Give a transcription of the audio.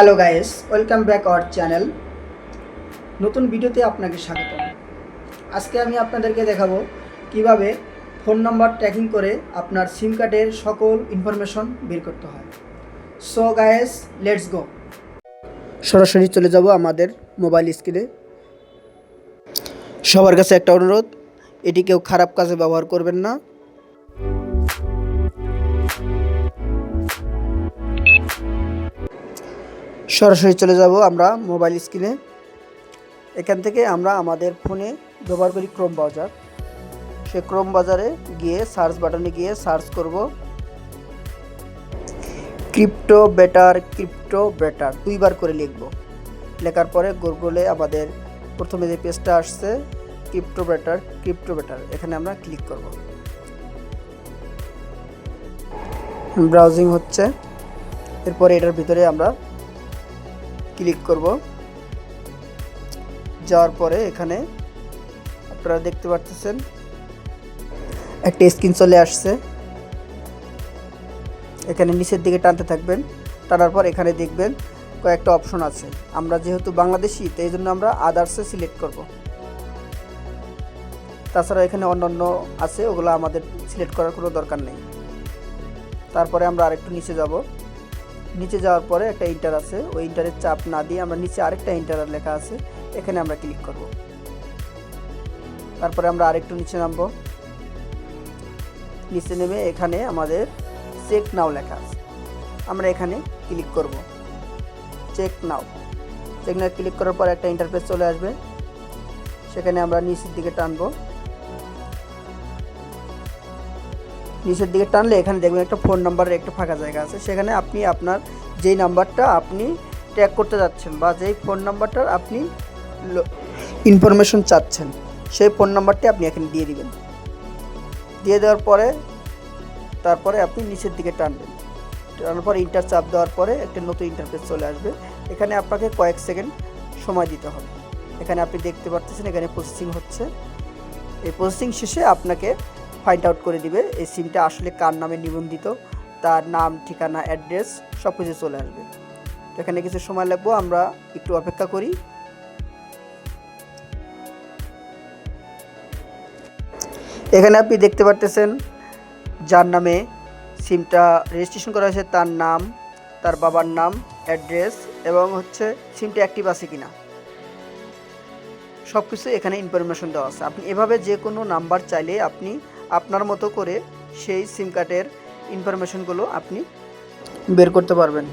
Hello guys, welcome back our channel. নতুন ভিডিওতে আপনাকে স্বাগত আজকে আমি আপনাদেরকে দেখাবো কীভাবে ফোন নাম্বার ট্র্যাকিং করে আপনার সিম কার্ডের সকল ইনফরমেশন বের করতে হয়। সো গায়েস লেটস গো সরাসরি চলে যাব আমাদের মোবাইল স্ক্রিনে সবার কাছে একটা অনুরোধ, এটি কেউ খারাপ কাজে ব্যবহার করবেন না। সরাসরি চলে যাব আমরা মোবাইল স্ক্রিনে। এখান থেকে আমরা আমাদের ফোনে ব্যবহার করি ক্রোম ব্রাউজার সে ক্রোম বাজারে গিয়ে সার্চ বাটনে গিয়ে সার্চ করব। ক্রিপ্টো বেটার ক্রিপ্টো বেটার দুইবার করে লিখব। লেখার পরে গুগলে আমাদের প্রথমে যে পেজটা আসছে ক্রিপ্টো বেটার ক্রিপ্টো বেটার এখানে আমরা ক্লিক করব। ব্রাউজিং হচ্ছে। এরপরে এটার ভিতরে আমরা ক্লিক করব। যাওয়ার পরে এখানে আপনারা দেখতে পাচ্ছেন একটা স্ক্রিন চলে আসছে। এখানে নিচের দিকে টানতে থাকবেন, টানার পর এখানে দেখবেন কয়েকটা অপশন আছে। আমরা যেহেতু বাংলাদেশি, তো এই জন্য আমরা আদার্সে সিলেক্ট করব। তাছাড়া এখানে অন্যান্য আছে, ওগুলো আমাদের সিলেক্ট করার কোনো দরকার নেই। তারপরে আমরা আরেকটু নিচে যাব। নিচে যাওয়ার পরে একটা ইন্টার আছে। ওই ইন্টারের চাপ না দিয়ে আমরা নিচে আরেকটা ইন্টার লেখা আছে। এখানে আমরা ক্লিক করব। তারপরে আমরা আরেকটু নিচে নামবো। নিচে নেমে এখানে আমাদের চেক নাও লেখা আছে। আমরা এখানে ক্লিক করব। Check now check now click করার পর একটা ইন্টারফেস চলে আসবে। সেখানে আমরা নিচের দিকে টানবো। নিচের দিকে টানলে এখানে দেখবেন একটা ফোন নাম্বারের একটা ফাঁকা জায়গা আছে। সেখানে আপনি আপনার যেই নাম্বারটা আপনি ট্র্যাক করতে যাচ্ছেন বা যেই ফোন নাম্বারটার আপনি ইনফরমেশন চাচ্ছেন, সেই ফোন নাম্বারটি আপনি এখানে দিয়ে দিবেন। দিয়ে দেওয়ার পরে, তারপরে আপনি নিচের দিকে টানবেন। টানার পর ইন্টার চাপ দেওয়ার পরে একটা নতুন ইন্টারফেস চলে আসবে। এখানে আপনাকে কয়েক সেকেন্ড সময় দিতে হবে। এখানে আপনি দেখতে পাচ্ছেন এখানে প্রসেসিং হচ্ছে। এই প্রসেসিং শেষে আপনাকে ফাইন্ড আউট করে দিবে এই সিমটা আসলে কার নামে নিবন্ধিত? তার নাম, ঠিকানা, অ্যাড্রেস সব কিছু চলে আসবে। তো এখানে কিছু সময় লাগবো, আমরা একটু অপেক্ষা করি। এখানে আপনি দেখতে পারতেছেন, যার নামে সিমটা রেজিস্ট্রেশন করা হয়েছে, তার নাম, তার বাবার নাম, অ্যাড্রেস এবং হচ্ছে সিমটা অ্যাক্টিভ আছে কিনা। সব কিছু এখানে ইনফরমেশন দেওয়া আছে। আপনি এভাবে যে কোনো নাম্বার চাইলে আপনি আপনার মতো করে সেই সিম কার্ডের ইনফরমেশনগুলো আপনি বের করতে পারবেন।